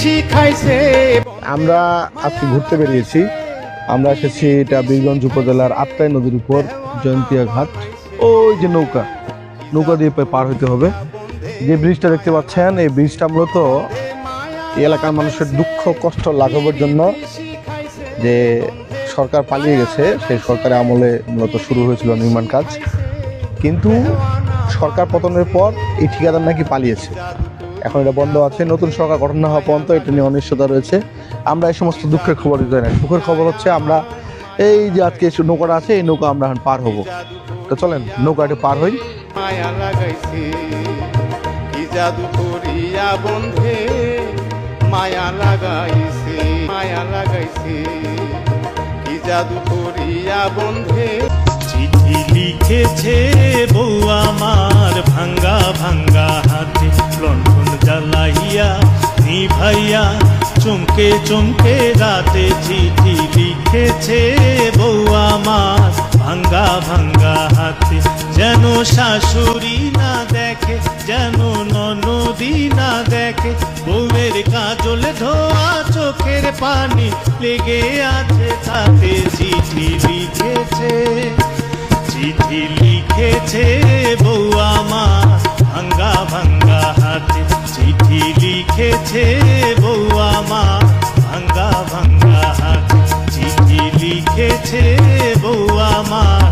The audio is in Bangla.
শিখাইছে। আমরা আজকে ঘুরতে বেরিয়েছি। আমরা এসেছি এটা বীরগঞ্জ উপজেলার আত্রাই নদীর উপর জয়ন্তিয়া ঘাট ওই যে নৌকা নৌকা দিয়ে পার হতে হবে। যে ব্রিজটা দেখতে পাচ্ছেন, এই ব্রিজটা মূলত এলাকার মানুষের দুঃখ, কষ্ট, লাঘবের জন্য যে সরকার পালিয়ে গেছে, সেই সরকারের আমলে মূলত শুরু হয়েছিল নির্মাণ কাজ। কিন্তু সরকার পতনের পর এই ঠিকাদার নাকি পালিয়েছে। এখন এটা বন্ধ আছে, নতুন সরকার গঠন না হওয়া পর্যন্ত এটা নিয়ে অনিশ্চয়তা রয়েছে। আমরা এই সমস্ত দুঃখের খবর দিতে না। সুখের খবর হচ্ছে আমরা এই যে আজকে নৌকাটা আছে, এই নৌকা আমরা এখন পার হব। তো চলেন নৌকাটা পার হই। মায়া লাগাইছে বন্ধে? মায়া লাগাইছে মায়া লাগাইছে, কি জাদু করিয়া বন্ধে? চিঠি লিখেছে নিভাইয়া চমকে চমকে রাতে চিঠি লিখেছে বউ আমার। ভাঙ্গা ভাঙ্গা হাতে যেন শাশুড়ি না দেখে, যেন ননদি না দেখে, বউয়ের কাজল ধোয়া চোখের পানি লেগে আছে, তাতে চিঠি লিখেছে। চিঠি লিখেছে লিখেছে বউ আমার ভাঙ্গা ভাঙ্গা হাত। চিঠি লিখেছে বউ আমার